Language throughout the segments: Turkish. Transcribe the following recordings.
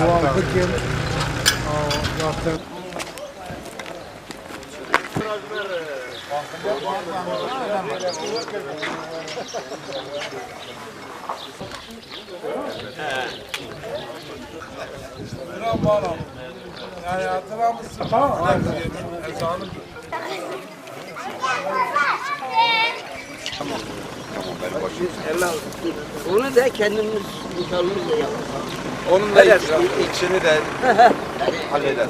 muvaffıkım. Zaten Tıram bana. Yani hatırlar mısın? Tamam. Ezanım. Ezanı Onu da kendimiz imkanımızla yapalım. Onun da içini de halleder.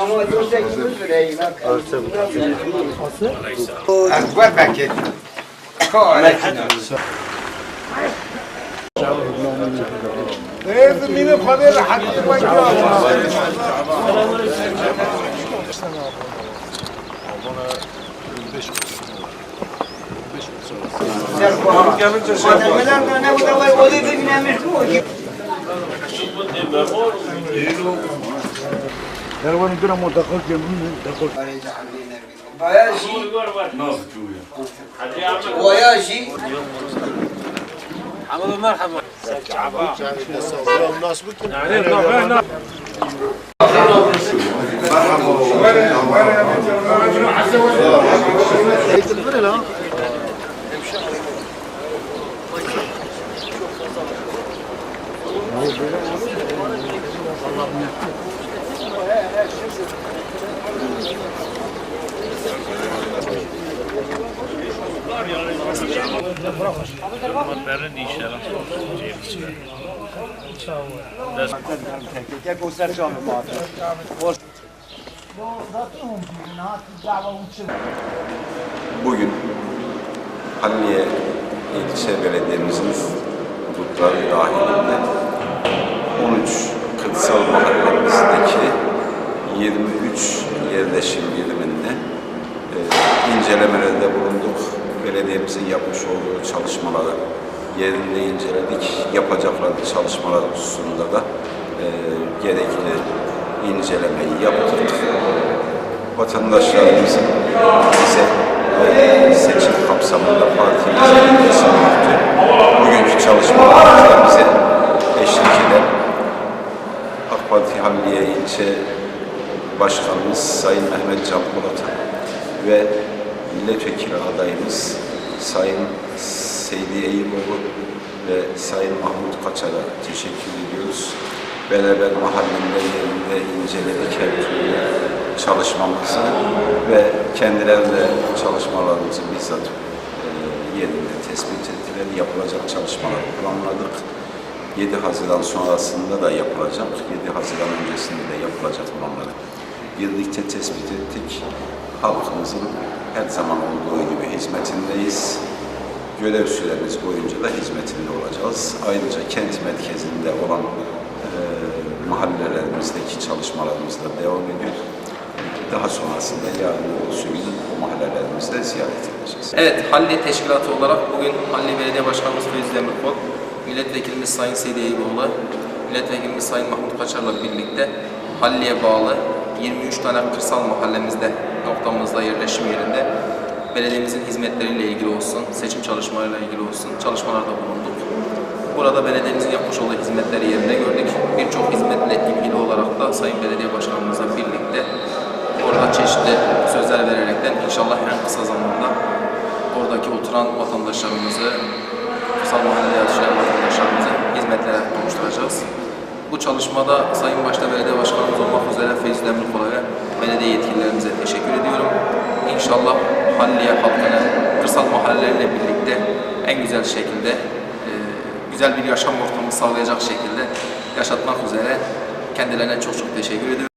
Ama 18 lirayı bak. Akbar belki. أنا أنا أنا حبيبي دروان قرا مو دخل جنبنا da var, o da bilmemiş Bugün Halilye ilçe belediyemizin hudutları dahilinde 13 kıtsal mahallemizdeki 23 yerleşim biriminde e, incelemeler Belediyemizin yapmış olduğu çalışmaları yerinde inceledik. Yapacakları çalışmalar hususunda da e, gerekli incelemeyi yaptık. Vatandaşlarımızın bize e, seçim kapsamında partimizin büyüktü. Bugünkü çalışmalarımızda bize eşlik eden AK Parti Halliye İlçe Başkanımız Sayın Mehmet Can Polat'a ve milletvekili adayımız Sayın Seydi Eyüboğlu ve Sayın Mahmut Kaçar'a teşekkür ediyoruz. Beraber mahallenin yerinde inceledik her türlü çalışmamızı ve kendilerine çalışmalarımızı bizzat e, yerinde tespit ettiler. Yapılacak çalışmaları planladık. 7 Haziran sonrasında da yapılacak, 7 Haziran öncesinde de yapılacak olanları birlikte tespit ettik. Halkımızın her zaman olduğu gibi hizmetindeyiz. Görev süremiz boyunca da hizmetinde olacağız. Ayrıca kent merkezinde olan e, mahallelerimizdeki çalışmalarımız da devam ediyor. Daha sonrasında yarın olsun gün o mahallelerimizde ziyaret edeceğiz. Evet, Halli Teşkilatı olarak bugün Halli Belediye Başkanımız Feyzi Demirkol, Milletvekilimiz Sayın Seydi Eyüboğlu, Milletvekilimiz Sayın Mahmut Kaçar'la birlikte Halli'ye bağlı 23 tane kırsal mahallemizde, noktamızda, yerleşim yerinde belediyemizin hizmetleriyle ilgili olsun, seçim çalışmalarıyla ilgili olsun çalışmalarda bulunduk. Burada belediyemizin yapmış olduğu hizmetleri yerinde gördük. Birçok hizmetle ilgili olarak da Sayın Belediye Başkanımızla birlikte orada çeşitli sözler vererekten inşallah en kısa zamanda oradaki oturan vatandaşlarımızı, kırsal mahallede yaşayan vatandaşlarımızı hizmetlere kavuşturacağız. Bu çalışmada Sayın Başta Belediye Başkanımız olmak üzere Feyzi Demirkol'a belediye yetkililerimize teşekkür ediyorum. İnşallah Halliye halkını kırsal mahalleleriyle birlikte en güzel şekilde, e, güzel bir yaşam ortamı sağlayacak şekilde yaşatmak üzere kendilerine çok çok teşekkür ediyorum.